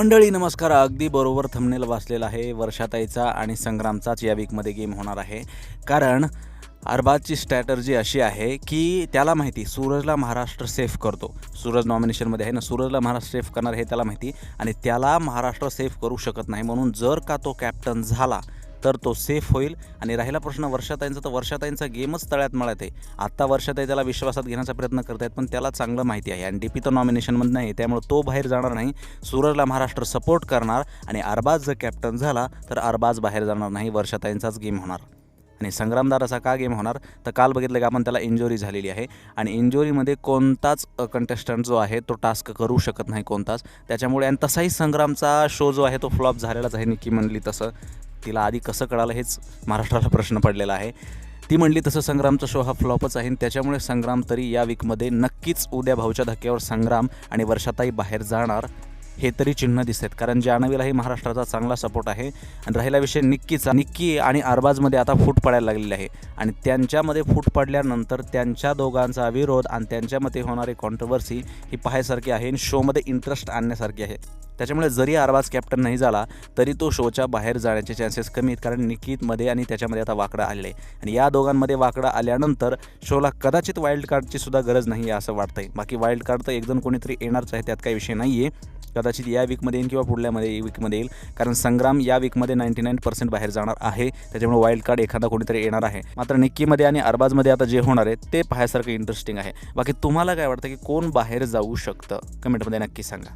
मंडळी नमस्कार. अगदी बरोबर थंबनेल वाचलेला आहे. वर्षाताईचा आणि संग्रामचाच या वीकमध्ये गेम होणार आहे. कारण अरबाजची स्ट्रॅटर्जी अशी आहे की त्याला माहिती सूरजला महाराष्ट्र सेफ करतो. सूरज नॉमिनेशनमध्ये आहे ना सूरजला महाराष्ट्र सेफ करणार हे त्याला माहिती आणि त्याला महाराष्ट्र सेफ करू शकत नाही. म्हणून जर का तो कॅप्टन झाला तर तो सेफ होईल. आणि राहिला प्रश्न वर्षाताईंचा तर वर्षाताईंचा गेमच तळ्यात मळ्यात आहे. आत्ता वर्षाताई त्याला विश्वासात घेण्याचा प्रयत्न करत आहेत पण त्याला चांगलं माहिती आहे. आणि डी पी तर नॉमिनेशनमध्ये नाही त्यामुळे तो बाहेर जाणार नाही. सूरजला महाराष्ट्र सपोर्ट करणार आणि अरबाज जर कॅप्टन झाला तर अरबाज बाहेर जाणार नाही. वर्षाताईंचाच गेम होणार. आणि संग्रामदार असा का गेम होणार? तर काल बघितलं की आपण त्याला इंजुरी झालेली आहे. आणि इंजुरीमध्ये कोणताच कंटेस्टंट जो आहे तो टास्क करू शकत नाही कोणताच. त्याच्यामुळे आणि तसाही संग्रामचा शो जो आहे तो फ्लॉप झालेलाच आहे निकी म्हणली तसं. तिला आधी कसं कळालं हेच महाराष्ट्राला प्रश्न पडलेला आहे. ती म्हणली तसं संग्रामचा शो हा फ्लॉपच आहे आणि त्याच्यामुळे संग्राम तरी या वीकमध्ये नक्कीच उद्या भाऊच्या धक्क्यावर संग्राम आणि वर्षाताई बाहेर जाणार हे तरी चिन्ह दिसत आहेत कारण जाणवीलाही महाराष्ट्राचा चांगला सपोर्ट आहे आणि राहिला विषय निक्कीचा. निक्की आणि अरबाजमध्ये आता फूट पडायला लागलेली आहे आणि त्यांच्यामध्ये फूट पडल्यानंतर त्यांच्या दोघांचा विरोध आणि त्यांच्यामध्ये होणारी कॉन्ट्रोवर्सी ही पाहायसारखी आहे आणि शोमध्ये इंटरेस्ट आणण्यासारखी आहे. त्याच्यामुळे जरी अरबाज कॅप्टन नाही झाला तरी तो शोच्या बाहेर जाण्याचे चान्सेस कमी आहेत. कारण निकितमध्ये आणि त्याच्यामध्ये आता वाकडा आलेलं आहे. आणि या दोघांमध्ये वाकडा आल्यानंतर शोला कदाचित वाईल्ड कार्डची सुद्धा गरज नाही आहे असं वाटतंय. बाकी वाईल्ड कार्ड तर एकदम कोणीतरी येणारच आहे त्यात काही विषय नाही आहे कदाचित या वीकमध्ये येईल किंवा पुढल्यामध्ये वीकमध्ये येईल. कारण संग्राम या वीकमध्ये नाईन्टी नाईन पर्सेंट बाहेर जाणार आहे. त्याच्यामुळे वाईल्ड कार्ड एखादा कोणीतरी येणार आहे. मात्र निक्कीमध्ये आणि अरबाजमध्ये आता जे होणार आहे ते पाहायसारखं इंटरेस्टिंग आहे. बाकी तुम्हाला काय वाटतं की कोण बाहेर जाऊ शकतं? कमेंटमध्ये नक्की सांगा.